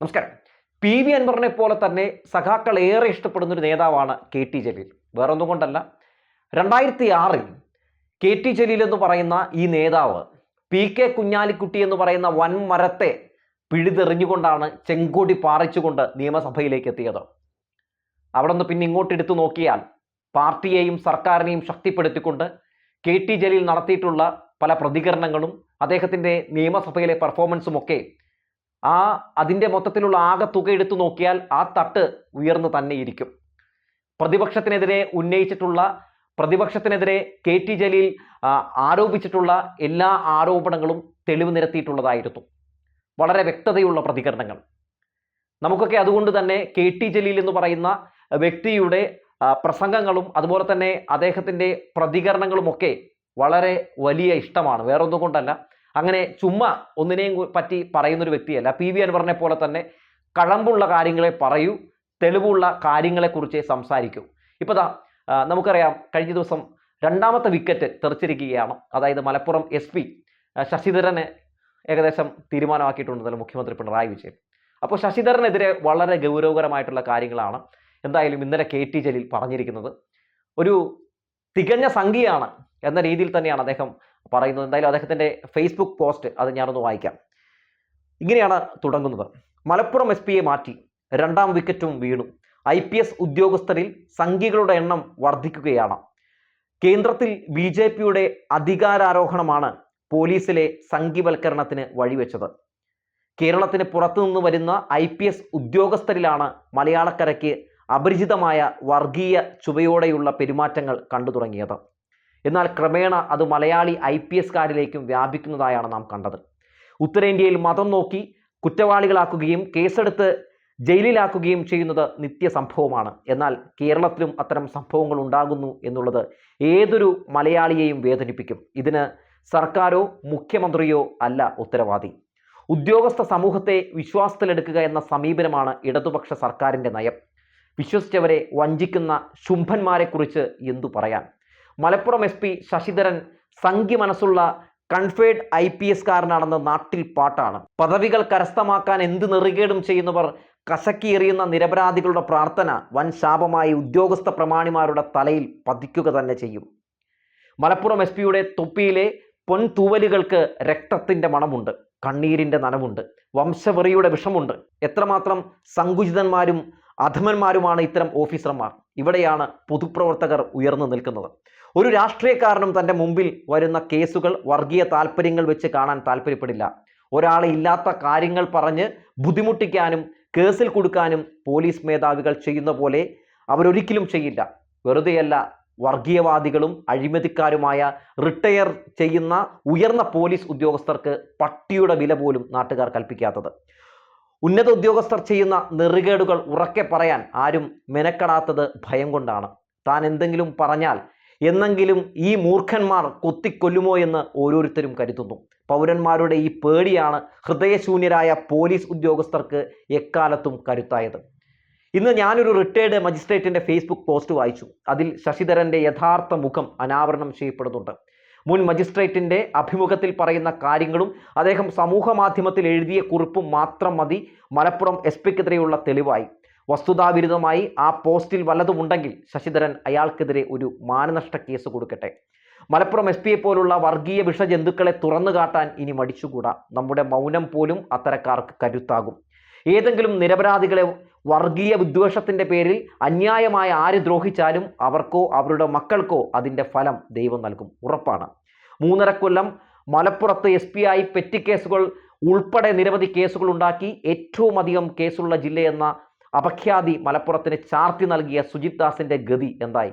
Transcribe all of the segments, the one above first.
നമസ്കാരം. P V അൻവറിനെ പോലെ തന്നെ സഖാക്കൾ ഏറെ ഇഷ്ടപ്പെടുന്ന ഒരു നേതാവാണ് കെ ടി ജലീൽ. വേറൊന്നും കൊണ്ടല്ല. രണ്ടായിരത്തി ആറിൽ കെ ടി ജലീൽ എന്ന് പറയുന്ന ഈ നേതാവ് പി കെ കുഞ്ഞാലിക്കുട്ടി എന്ന് പറയുന്ന വൻമരത്തെ പിഴുതെറിഞ്ഞുകൊണ്ടാണ് ചെങ്കോടി പാറിച്ചുകൊണ്ട് നിയമസഭയിലേക്ക് എത്തിയത്. അവിടെ നിന്ന് പിന്നെ ഇങ്ങോട്ട് എടുത്തു നോക്കിയാൽ പാർട്ടിയെയും സർക്കാരിനെയും ശക്തിപ്പെടുത്തിക്കൊണ്ട് കെ ടി ജലീൽ നടത്തിയിട്ടുള്ള പല പ്രതികരണങ്ങളും അദ്ദേഹത്തിന്റെ നിയമസഭയിലെ പെർഫോമൻസും ഒക്കെ ആ അതിന്റെ മൊത്തത്തിലുള്ള ആകെ തുക എടുത്തു നോക്കിയാൽ ആ തട്ട് ഉയർന്നു തന്നെയിരിക്കും. പ്രതിപക്ഷത്തിനെതിരെ ഉന്നയിച്ചിട്ടുള്ള പ്രതിപക്ഷത്തിനെതിരെ കെ ടി ജലീൽ ആരോപിച്ചിട്ടുള്ള എല്ലാ ആരോപണങ്ങളും തെളിവ് നിരത്തിയിട്ടുള്ളതായിരുന്നു. വളരെ വ്യക്തതയുള്ള പ്രതികരണങ്ങൾ. നമുക്കൊക്കെ അതുകൊണ്ട് തന്നെ കെ ടി ജലീൽ എന്ന് പറയുന്ന വ്യക്തിയുടെ പ്രസംഗങ്ങളും അതുപോലെ തന്നെ അദ്ദേഹത്തിന്റെ പ്രതികരണങ്ങളുമൊക്കെ വളരെ വലിയ ഇഷ്ടമാണ്. വേറൊന്നും കൊണ്ടല്ല. അങ്ങനെ ചുമ്മാ ഒന്നിനെയും പറ്റി പറയുന്ന ഒരു വ്യക്തിയല്ല. പി. വി. അൻവറിനെ പോലെ തന്നെ കഴമ്പുള്ള കാര്യങ്ങളെ പറയൂ തെളിവുള്ള കാര്യങ്ങളെക്കുറിച്ച് സംസാരിക്കൂ. ഇപ്പോൾ ദാ നമുക്കറിയാം കഴിഞ്ഞ ദിവസം രണ്ടാമത്തെ വിക്കറ്റ് തെറിച്ചിരിക്കുകയാണ്. അതായത് മലപ്പുറം എസ് പി ശശിധരനെ ഏകദേശം തീരുമാനമാക്കിയിട്ടുണ്ടല്ലോ മുഖ്യമന്ത്രി പിണറായി വിജയൻ. അപ്പോൾ ശശിധരനെതിരെ വളരെ ഗൗരവകരമായിട്ടുള്ള കാര്യങ്ങളാണ് എന്തായാലും ഇന്നലെ കെ. ടി. ജലീൽ പറഞ്ഞിരിക്കുന്നത്. ഒരു തികഞ്ഞ സംഖ്യയാണ് എന്ന രീതിയിൽ തന്നെയാണ് അദ്ദേഹം പറയുന്നത് എന്തായാലും അദ്ദേഹത്തിന്റെ ഫേസ്ബുക്ക് പോസ്റ്റ് അത് ഞാനൊന്ന് വായിക്കാം. ഇങ്ങനെയാണ് തുടങ്ങുന്നത്. മലപ്പുറം എസ് പിയെ മാറ്റി രണ്ടാം വിക്കറ്റും വീണു. ഐ പി എസ് ഉദ്യോഗസ്ഥരിൽ സംഖ്യകളുടെ എണ്ണം വർദ്ധിക്കുകയാണ്. കേന്ദ്രത്തിൽ ബി ജെ പിയുടെ അധികാരാരോഹണമാണ് പോലീസിലെ സംഘിവൽക്കരണത്തിന് വഴിവെച്ചത്. കേരളത്തിന് പുറത്തുനിന്ന് വരുന്ന ഐ പി എസ് ഉദ്യോഗസ്ഥരിലാണ് മലയാളക്കരയ്ക്ക് അപരിചിതമായ വർഗീയ ചുവയോടെയുള്ള പെരുമാറ്റങ്ങൾ കണ്ടു തുടങ്ങിയത് എന്നാൽ ക്രമേണ അത് മലയാളി ഐ പി എസ്കാരിലേക്കും വ്യാപിക്കുന്നതായാണ് നാം കണ്ടത്. ഉത്തരേന്ത്യയിൽ മതം നോക്കി കുറ്റവാളികളാക്കുകയും കേസെടുത്ത് ജയിലിലാക്കുകയും ചെയ്യുന്നത് നിത്യസംഭവമാണ്. എന്നാൽ കേരളത്തിലും അത്തരം സംഭവങ്ങൾ ഉണ്ടാകുന്നു എന്നുള്ളത് ഏതൊരു മലയാളിയെയും വേദനിപ്പിക്കും. ഇതിന് സർക്കാരോ മുഖ്യമന്ത്രിയോ അല്ല ഉത്തരവാദി. ഉദ്യോഗസ്ഥ സമൂഹത്തെ വിശ്വാസത്തിലെടുക്കുക എന്ന സമീപനമാണ് ഇടതുപക്ഷ സർക്കാരിന്റെ നയം. വിശ്വസിച്ചവരെ വഞ്ചിക്കുന്ന ശുംഭന്മാരെക്കുറിച്ച് എന്തു പറയാൻ? മലപ്പുറം എസ് പി ശശിധരൻ സംഖ്യ മനസ്സുള്ള കൺഫേഡ് ഐ പി എസ്കാരനാണെന്ന് നാട്ടിൽ പാട്ടാണ്. പദവികൾ കരസ്ഥമാക്കാൻ എന്ത് നെറുകേടും ചെയ്യുന്നവർ കശക്കിയെറിയുന്ന നിരപരാധികളുടെ പ്രാർത്ഥന വൻ ശാപമായി ഉദ്യോഗസ്ഥ പ്രമാണിമാരുടെ തലയിൽ പതിക്കുക തന്നെ ചെയ്യും. മലപ്പുറം എസ് പിയുടെ തൊപ്പിയിലെ പൊൻതൂവലുകൾക്ക് രക്തത്തിന്റെ മണമുണ്ട് കണ്ണീരിന്റെ നനവുണ്ട് വംശവെറിയുടെ വിഷമുണ്ട്. എത്രമാത്രം സങ്കുചിതന്മാരും അധമന്മാരുമാണ് ഇത്തരം ഓഫീസർമാർ. ഇവിടെയാണ് പൊതുപ്രവർത്തകർ ഉയർന്നു നിൽക്കുന്നത്. ഒരു രാഷ്ട്രീയക്കാരനും തന്റെ മുമ്പിൽ വരുന്ന കേസുകൾ വർഗീയ താല്പര്യങ്ങൾ വെച്ച് കാണാൻ താല്പര്യപ്പെടില്ല ഒരാളെ ഇല്ലാത്ത കാര്യങ്ങൾ പറഞ്ഞ് ബുദ്ധിമുട്ടിക്കാനും കേസിൽ കൊടുക്കാനും പോലീസ് മേധാവികൾ ചെയ്യുന്ന പോലെ അവരൊരിക്കലും ചെയ്യില്ല. വെറുതെയല്ല വർഗീയവാദികളും അഴിമതിക്കാരുമായ റിട്ടയർ ചെയ്യുന്ന ഉയർന്ന പോലീസ് ഉദ്യോഗസ്ഥർക്ക് പട്ടിയുടെ വില പോലും നാട്ടുകാർ കൽപ്പിക്കാത്തത് ഉന്നത ഉദ്യോഗസ്ഥർ ചെയ്യുന്ന നെറുകേടുകൾ ഉറക്കെ പറയാൻ ആരും മെനക്കെടാത്തത് ഭയം കൊണ്ടാണ്. താൻ എന്തെങ്കിലും പറഞ്ഞാൽ എന്നെങ്കിലും ഈ മൂർഖന്മാർ കൊത്തിക്കൊല്ലുമോ എന്ന് ഓരോരുത്തരും കരുതുന്നു. പൗരന്മാരുടെ ഈ പേടിയാണ് ഹൃദയശൂന്യരായ പോലീസ് ഉദ്യോഗസ്ഥർക്ക് എക്കാലത്തും കരുത്തായത്. ഇന്ന് ഞാനൊരു റിട്ടയർഡ് മജിസ്ട്രേറ്റിന്റെ ഫേസ്ബുക്ക് പോസ്റ്റ് വായിച്ചു. അതിൽ ശശിധരന്റെ യഥാർത്ഥ മുഖം അനാവരണം ചെയ്യപ്പെടുന്നുണ്ട്. മുൻ മജിസ്ട്രേറ്റിന്റെ അഭിമുഖത്തിൽ പറയുന്ന കാര്യങ്ങളും അദ്ദേഹം സമൂഹ മാധ്യമത്തിൽ എഴുതിയ കുറിപ്പും മാത്രം മതി. മലപ്പുറം എസ് പിക്കെതിരെയുള്ള തെളിവായി. വസ്തുതാവിരുദ്ധമായി ആ പോസ്റ്റിൽ വല്ലതുമുണ്ടെങ്കിൽ ശശിധരൻ അയാൾക്കെതിരെ ഒരു മാനനഷ്ട കേസ് കൊടുക്കട്ടെ. മലപ്പുറം എസ് പിയെ പോലുള്ള വർഗീയ വിഷജന്തുക്കളെ തുറന്നു കാട്ടാൻ ഇനി മടിച്ചുകൂടാ. നമ്മുടെ മൗനം പോലും അത്തരക്കാർക്ക് കരുത്താകും. ഏതെങ്കിലും നിരപരാധികളെ വർഗീയ വിദ്വേഷത്തിന്റെ പേരിൽ അന്യായമായ ആര് ദ്രോഹിച്ചാലും അവർക്കോ അവരുടെ മക്കൾക്കോ അതിന്റെ ഫലം ദൈവം നൽകും. ഉറപ്പാണ്. മൂന്നര കൊല്ലം മലപ്പുറത്ത് എസ് പി ആയി പെറ്റിക്കേസുകൾ ഉൾപ്പെടെ നിരവധി കേസുകൾ ഉണ്ടാക്കി ഏറ്റവും അധികം കേസുള്ള ജില്ലയെന്ന അപഖ്യാതി മലപ്പുറത്തിന് ചാർത്തി നൽകിയ സുജിത് ദാസിന്റെ ഗതി എന്തായി?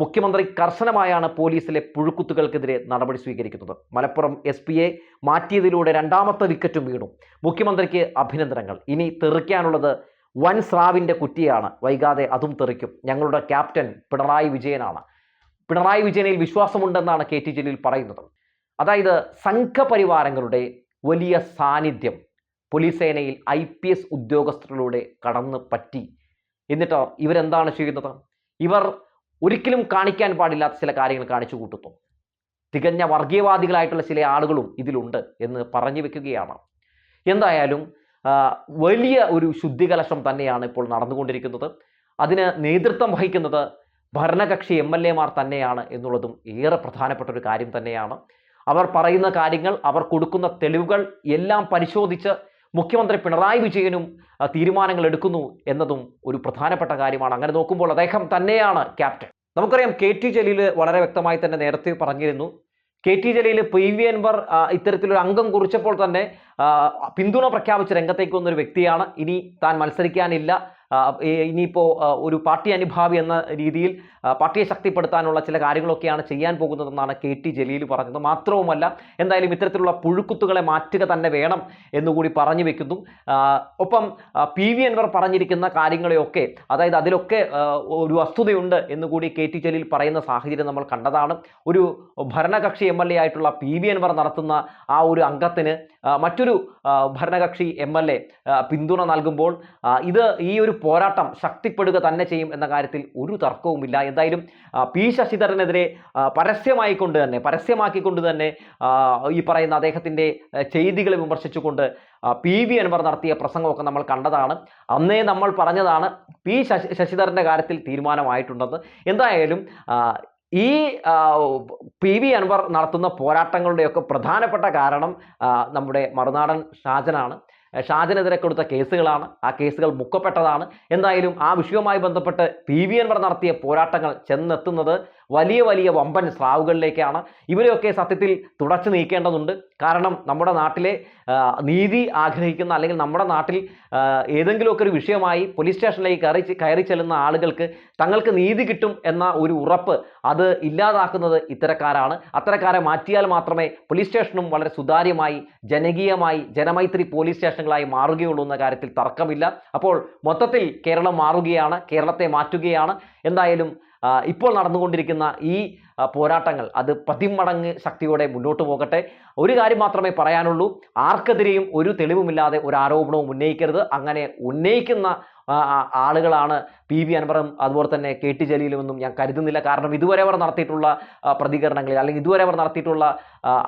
മുഖ്യമന്ത്രി കർശനമായാണ് പോലീസിലെ പുഴുക്കുത്തുകൾക്കെതിരെ നടപടി സ്വീകരിക്കുന്നത്. മലപ്പുറം എസ് പിയെ മാറ്റിയതിലൂടെ രണ്ടാമത്തെ വിക്കറ്റും വീണു. മുഖ്യമന്ത്രിക്ക് അഭിനന്ദനങ്ങൾ. ഇനി തെറിക്കാനുള്ളത് വൻ സ്രാവിന്റെ കുറ്റിയാണ്. വൈകാതെ അതും തെറിക്കും. ഞങ്ങളുടെ ക്യാപ്റ്റൻ പിണറായി വിജയനാണ്. പിണറായി വിജയനിൽ വിശ്വാസമുണ്ടെന്നാണ് കെ ടി ജലീൽ പറയുന്നത്. അതായത് സംഘപരിവാരങ്ങളുടെ വലിയ സാന്നിധ്യം പോലീസ് സേനയിൽ ഐ പി എസ് ഉദ്യോഗസ്ഥരിലൂടെ കടന്ന് പറ്റി എന്നിട്ടോ ഇവരെന്താണ് ചെയ്യുന്നത്? ഇവർ ഒരിക്കലും കാണിക്കാൻ പാടില്ലാത്ത ചില കാര്യങ്ങൾ കാണിച്ചു കൂട്ടുന്നു. തികഞ്ഞ വർഗീയവാദികളായിട്ടുള്ള ചില ആളുകളും ഇതിലുണ്ട് എന്ന് പറഞ്ഞു വെക്കുകയാണ്. എന്തായാലും വലിയ ഒരു ശുദ്ധികലശം തന്നെയാണ് ഇപ്പോൾ നടന്നുകൊണ്ടിരിക്കുന്നത്. അതിന് നേതൃത്വം വഹിക്കുന്നത് ഭരണകക്ഷി എം എൽ എമാർ തന്നെയാണ് എന്നുള്ളതും ഏറെ പ്രധാനപ്പെട്ട ഒരു കാര്യം തന്നെയാണ്. അവർ പറയുന്ന കാര്യങ്ങൾ അവർ കൊടുക്കുന്ന തെളിവുകൾ എല്ലാം പരിശോധിച്ച് മുഖ്യമന്ത്രി പിണറായി വിജയനും തീരുമാനങ്ങൾ എടുക്കുന്നു എന്നതും ഒരു പ്രധാനപ്പെട്ട കാര്യമാണ്. അങ്ങനെ നോക്കുമ്പോൾ അദ്ദേഹം തന്നെയാണ് ക്യാപ്റ്റൻ. നമുക്കറിയാം കെ ടി ജലീൽ വളരെ വ്യക്തമായി തന്നെ നേരത്തെ പറഞ്ഞിരുന്നു. K T Jaleel P V Anvar ഇത്തരത്തിലൊരു അംഗം കുറിച്ചപ്പോൾ തന്നെ പിന്തുണ പ്രഖ്യാപിച്ച രംഗത്തേക്ക് വന്നൊരു വ്യക്തിയാണ്. ഇനി താൻ മത്സരിക്കാനില്ല. ആ, ഈ- ഇനിയിപ്പോ ആ, ഒരു പാർട്ടി അനുഭാവി എന്ന രീതിയിൽ പാർട്ടിയെ ശക്തിപ്പെടുത്താനുള്ള ചില കാര്യങ്ങളൊക്കെയാണ് ചെയ്യാൻ പോകുന്നതെന്നാണ് കെ ടി ജലീൽ പറഞ്ഞത്. മാത്രവുമല്ല എന്തായാലും ഇത്തരത്തിലുള്ള പുഴുക്കുത്തുകളെ മാറ്റുക തന്നെ വേണം എന്നുകൂടി പറഞ്ഞു വെക്കുന്നു. ഒപ്പം പി വി അൻവർ പറഞ്ഞിരിക്കുന്ന കാര്യങ്ങളെയൊക്കെ അതായത് അതിലൊക്കെ ഒരു വസ്തുതയുണ്ട് എന്നുകൂടി കെ ടി ജലീൽ പറയുന്ന സാഹചര്യം നമ്മൾ കണ്ടതാണ്. ഒരു ഭരണകക്ഷി എം എൽ എ ആയിട്ടുള്ള പി വി അൻവർ നടത്തുന്ന ആ ഒരു അംഗത്തിന് മറ്റൊരു ഭരണകക്ഷി എം എൽ എ പിന്തുണ നൽകുമ്പോൾ ഇത് ഈ ഒരു പോരാട്ടം ശക്തിപ്പെടുക തന്നെ ചെയ്യും എന്ന കാര്യത്തിൽ ഒരു തർക്കവുമില്ല. എന്തായാലും പി ശശിധരനെതിരെ പരസ്യമായിക്കൊണ്ട് തന്നെ പരസ്യമാക്കിക്കൊണ്ട് തന്നെ ഈ പറയുന്ന അദ്ദേഹത്തിന്റെ ചെയ്തികളെ വിമർശിച്ചുകൊണ്ട് പി വി അൻവർ നടത്തിയ പ്രസംഗമൊക്കെ നമ്മൾ കണ്ടതാണ്. അന്നേ നമ്മൾ പറഞ്ഞതാണ് പി ശശി ശശിധരന്റെ കാര്യത്തിൽ തീരുമാനമായിട്ടുണ്ടെന്ന്. എന്തായാലും ഈ പി വി അൻവർ നടത്തുന്ന പോരാട്ടങ്ങളുടെയൊക്കെ പ്രധാനപ്പെട്ട കാരണം നമ്മുടെ മറുനാടൻ ഷാജനാണ്. ഷാജനെതിരെ കൊടുത്ത കേസുകളാണ്. ആ കേസുകൾ മുക്കപ്പെട്ടതാണ്. എന്തായാലും ആ വിഷയവുമായി ബന്ധപ്പെട്ട് പി വി എൻവർ നടത്തിയ പോരാട്ടങ്ങൾ ചെന്നെത്തുന്നത് വലിയ വലിയ വമ്പൻ സ്രാവുകളിലേക്കാണ്. ഇവരെയൊക്കെ സത്യത്തിൽ തുടച്ചു നീക്കേണ്ടതുണ്ട്. കാരണം നമ്മുടെ നാട്ടിലെ നീതി ആഗ്രഹിക്കുന്ന അല്ലെങ്കിൽ നമ്മുടെ നാട്ടിൽ ഏതെങ്കിലുമൊക്കെ ഒരു വിഷയമായി പോലീസ് സ്റ്റേഷനിലേക്ക് കയറി കയറി ചെല്ലുന്ന ആളുകൾക്ക് തങ്ങൾക്ക് നീതി കിട്ടും എന്ന ഒരു ഉറപ്പ് അത് ഇല്ലാതാക്കുന്നത് ഇത്തരക്കാരാണ്. അത്തരക്കാരെ മാറ്റിയാൽ മാത്രമേ പോലീസ് സ്റ്റേഷനും വളരെ സുതാര്യമായി ജനകീയമായി ജനമൈത്രി പോലീസ് സ്റ്റേഷനുകളായി മാറുകയുള്ളൂ എന്ന കാര്യത്തിൽ തർക്കമില്ല. അപ്പോൾ മൊത്തത്തിൽ കേരളം മാറുകയാണ് കേരളത്തെ മാറ്റുകയാണ്. എന്തായാലും ഇപ്പോൾ നടന്നുകൊണ്ടിരിക്കുന്ന ഈ പോരാട്ടങ്ങൾ അത് പതിമടങ്ങ് ശക്തിയോടെ മുന്നോട്ട് പോകട്ടെ. ഒരു കാര്യം മാത്രമേ പറയാനുള്ളൂ. ആർക്കെതിരെയും ഒരു തെളിവുമില്ലാതെ ഒരു ആരോപണവും ഉന്നയിക്കരുത്. അങ്ങനെ ഉന്നയിക്കുന്ന ആളുകളാണ് പി. വി. അൻവറും അതുപോലെ തന്നെ കെ. ടി. ജലീലുമെന്നും ഞാൻ കരുതുന്നില്ല. കാരണം ഇതുവരെ അവർ നടത്തിയിട്ടുള്ള പ്രതികരണങ്ങളിൽ അല്ലെങ്കിൽ ഇതുവരെ അവർ നടത്തിയിട്ടുള്ള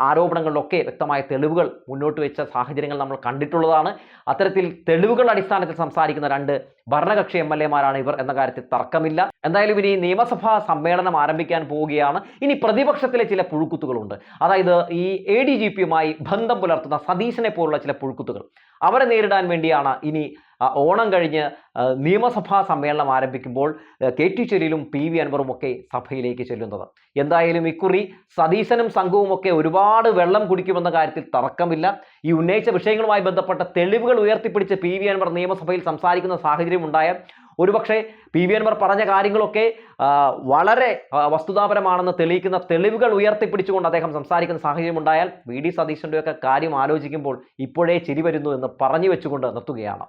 ആരോപണങ്ങളിലൊക്കെ വ്യക്തമായ തെളിവുകൾ മുന്നോട്ട് വെച്ച സാഹചര്യങ്ങൾ നമ്മൾ കണ്ടിട്ടുള്ളതാണ്. അത്തരത്തിൽ തെളിവുകളുടെ അടിസ്ഥാനത്തിൽ സംസാരിക്കുന്ന രണ്ട് ഭരണകക്ഷി എം എൽ എമാരാണ് ഇവർ എന്ന കാര്യത്തിൽ തർക്കമില്ല. എന്തായാലും ഇനി നിയമസഭാ സമ്മേളനം ആരംഭിക്കാൻ പോവുകയാണ്. ഇനി പ്രതിപക്ഷത്തിലെ ചില പുഴുക്കുത്തുകളുണ്ട്. അതായത് ഈ എ ഡി ജി പിയുമായി ബന്ധം പുലർത്തുന്ന സതീശനെ പോലുള്ള ചില പുഴുക്കുത്തുകൾ. അവരെ നേരിടാൻ വേണ്ടിയാണ് ഇനി ഓണം കഴിഞ്ഞ് നിയമസഭാ സമ്മേളനം ആരംഭിക്കുമ്പോൾ കെ ടി ജലീലും പി വി അൻവറും ഒക്കെ സഭയിലേക്ക് ചെല്ലുന്നത്. എന്തായാലും ഇക്കുറി സതീശനും സംഘവും ഒക്കെ ഒരുപാട് വെള്ളം കുടിക്കുമെന്ന കാര്യത്തിൽ തർക്കമില്ല. ഈ ഉന്നയിച്ച വിഷയങ്ങളുമായി ബന്ധപ്പെട്ട തെളിവുകൾ ഉയർത്തിപ്പിടിച്ച് പി വി അൻവർ നിയമസഭയിൽ സംസാരിക്കുന്ന സാഹചര്യം ഉണ്ടായ ഒരുപക്ഷെ പി വി അൻവർ പറഞ്ഞ കാര്യങ്ങളൊക്കെ വളരെ വസ്തുതാപരമാണെന്ന് തെളിയിക്കുന്ന തെളിവുകൾ ഉയർത്തിപ്പിടിച്ചുകൊണ്ട് അദ്ദേഹം സംസാരിക്കുന്ന സാഹചര്യം ഉണ്ടായാൽ വി ഡി സതീശന്റെയൊക്കെ കാര്യം ആലോചിക്കുമ്പോൾ ഇപ്പോഴേ ചിരി വരുന്നു എന്ന് പറഞ്ഞു വെച്ചുകൊണ്ട് നിർത്തുകയാണ്.